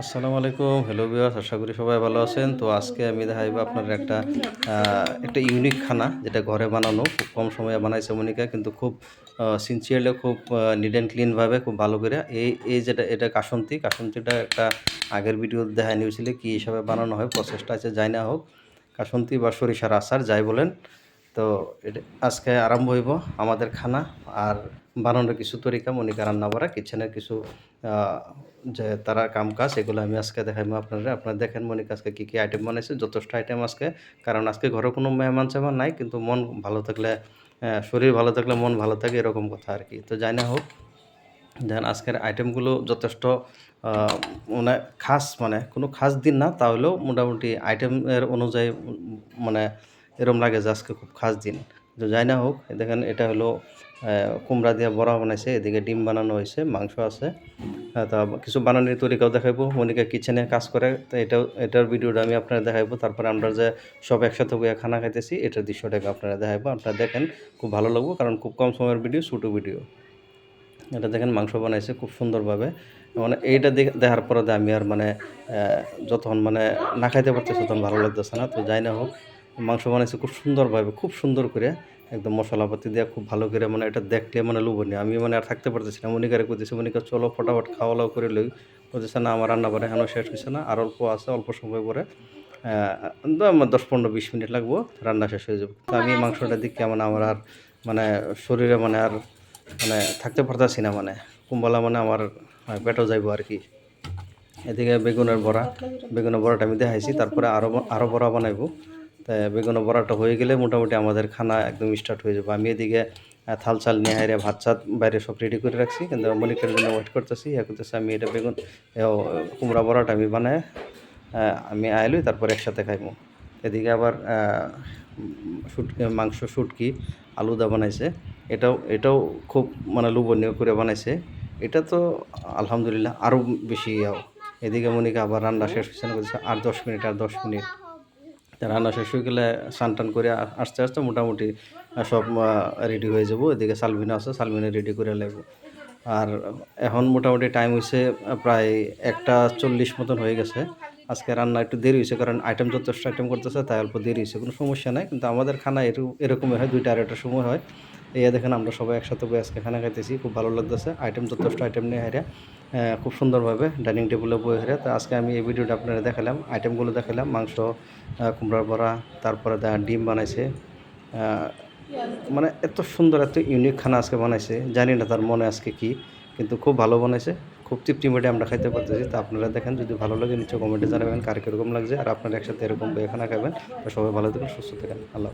আসসালামু আলাইকুম। Hello viewers আশা করি সবাই ভালো আছেন। তো আজকে আমি দেখাইবো আপনার একটা একটা ইউনিক খানা যেটা ঘরে বানানো। খুব কম সময়ে বানাইছে মনিকা, কিন্তু খুব সিনসিয়ারলি খুব নিট অ্যান্ড ক্লিনভাবে খুব ভালো করে। এই এই যেটা, এটা কাসন্তি। কাসন্তিটা একটা আগের ভিডিও দেখায় নিয়েছিল কী হিসাবে বানানো হয় প্রসেসটা আছে, যাই না হোক। কাসন্তি বা সরিষার আচার, যাই বলেন। তো আজকে আরম্ভ হইব আমাদের খানা। আর বানানোর কিছু তরিকা মনিকা রান্না করা কিচেনের কিছু যে তারা কাম কাজ এগুলো আমি আজকে দেখাইবো আপনারা আপনারা দেখেন মনিকা আজকে কী কী আইটেম বানাইছে, যথেষ্ট আইটেম আজকে। কারণ আজকে ঘরে কোনো মেহমান চেমান নাই, কিন্তু মন ভালো থাকলে শরীর ভালো থাকলে মন ভালো থাকে এরকম কথা আর কি। তো যাই না হোক দেখেন আজকের আইটেমগুলো যথেষ্ট মানে খাস মানে কোনো খাস দিন না তাহলেও মোটামুটি আইটেমের অনুযায়ী মানে এরম লাগে যে আজকে খুব খাস দিন। তো যাই না হোক, দেখেন এটা হলো কুমড়া দিয়ে বড়া বানাইছে, এদিকে ডিম বানানো হয়েছে, মাংস আছে। তা কিছু বানানোর তরিকাও দেখাইবো, মনিকা কিচেনে কাজ করে, তো এটাও, এটার ভিডিওটা আমি আপনারা দেখাইবো। তারপরে আমরা যে সব একসাথে বইয়া খানা খাইতেছি, এটার দৃশ্যটাকে আপনারা দেখাইবো। আপনারা দেখেন, খুব ভালো লাগবো, কারণ খুব কম সময়ের ভিডিও, ছোটো ভিডিও। এটা দেখেন, মাংস বানাইছে খুব সুন্দরভাবে। মানে এইটা দেখ- দেখার পরে আমি আর মানে যতক্ষণ মানে না খাইতে পারতেছি তখন ভালো লাগতেছে না। তো যাই না হোক মাংস বানাইছে খুব সুন্দরভাবে খুব সুন্দর করে। একদম মশলাপাতি দিয়ে খুব ভালো করে মানে এটা দেখলে মানে লোভনীয় আমি মানে আর থাকতে পারতেছি না। মনিকারে করতেছি মনিকা চলো ফটাফট খাওয়া দাওয়া করে লই। বলতেছে না আমার রান্না করে এখনও শেষ হয়েছে না আর অল্প আছে অল্প সময় পরে আমার দশ পনেরো বিশ মিনিট লাগবো রান্না শেষ হয়ে যাবে। তো আমি মাংসটা দিকে মানে আমার আর মানে শরীরে মানে আর মানে থাকতে পারতাছি না মানে। কুম্বলা মানে আমার আহ, পেটও যাইবো আর কি। এদিকে বেগুনের বড়া বেগুনের বড়াটা আমি দেখাইছি তারপরে আরও আরও বড়া বানাইবো। তাই বেগুনের বড়াটা হয়ে গেলে মোটামুটি আমাদের খানা একদম স্টার্ট হয়ে যাবে। আমি এদিকে থাল চাল নিয়ে হাইরে ভাত চাত বাইরে সব রেডি করে রাখছি, কিন্তু মনিকের জন্য ওয়েট করতেছি। ইয়া করতেছি আমি এটা বেগুন কুমড়া বড়াটা আমি বানায় আমি আইলই, তারপর একসাথে খাইবো। এদিকে আবার শুট মাংস শুটকি আলুদা বানাইছে। এটাও এটাও খুব মানে লোভনীয় করে বানাইছে। এটা তো আলহামদুলিল্লাহ আরও বেশি এদিকে মনিকা আবার রান্না শেষ হয়েছে না আর দশ মিনিট, আর দশ মিনিট। রান্না শেষ হয়ে গেলে স্নান টান করে আস্তে আস্তে মোটামুটি সব রেডি হয়ে যাব। এদিকে সালমিনা আছে, সালমিনা রেডি করে লাগবো আর এখন মোটামুটি টাইম হয়েছে প্রায় একটা চল্লিশ মতন হয়ে গেছে। আজকে রান্না একটু দেরি হয়েছে কারণ আইটেম যথেষ্ট আইটেম করতেছে, তাই অল্প দেরি হয়েছে কোনো সমস্যা নাই। কিন্তু আমাদের খানা এরকম এরকমই হয়, দুইটা আড়াইটার সময় হয়। এই দেখেন, আমরা সবাই একসাথে আজকে খানা খাইতেছি, খুব ভালো লাগতেছে। আইটেম যথেষ্ট আইটেম নিয়ে হারিয়া খুব সুন্দরভাবে ডাইনিং টেবিলে বয়ে হারিয়া তো আজকে আমি এই ভিডিওটা আপনারা দেখালাম, আইটেমগুলো দেখালাম, মাংস কুমড়ার বড়া, তারপরে ডিম বানাইছে। মানে এত সুন্দর, এত ইউনিক খানা আজকে বানাইছে। জানি না তার মনে আজকে কি, কিন্তু খুব ভালো বানাইছে। খুব তৃপ্তি মেটে আমরা খাইতে পারতেছি। তো আপনারা দেখেন, যদি ভালো লাগে নিচে কমেন্টে জানাবেন, কার কীরকম লাগছে, আর আপনারা একসাথে এরকম বয়ে খানা খাবেন। সবাই ভালো থাকেন সুস্থ থাকেন আল্লাহ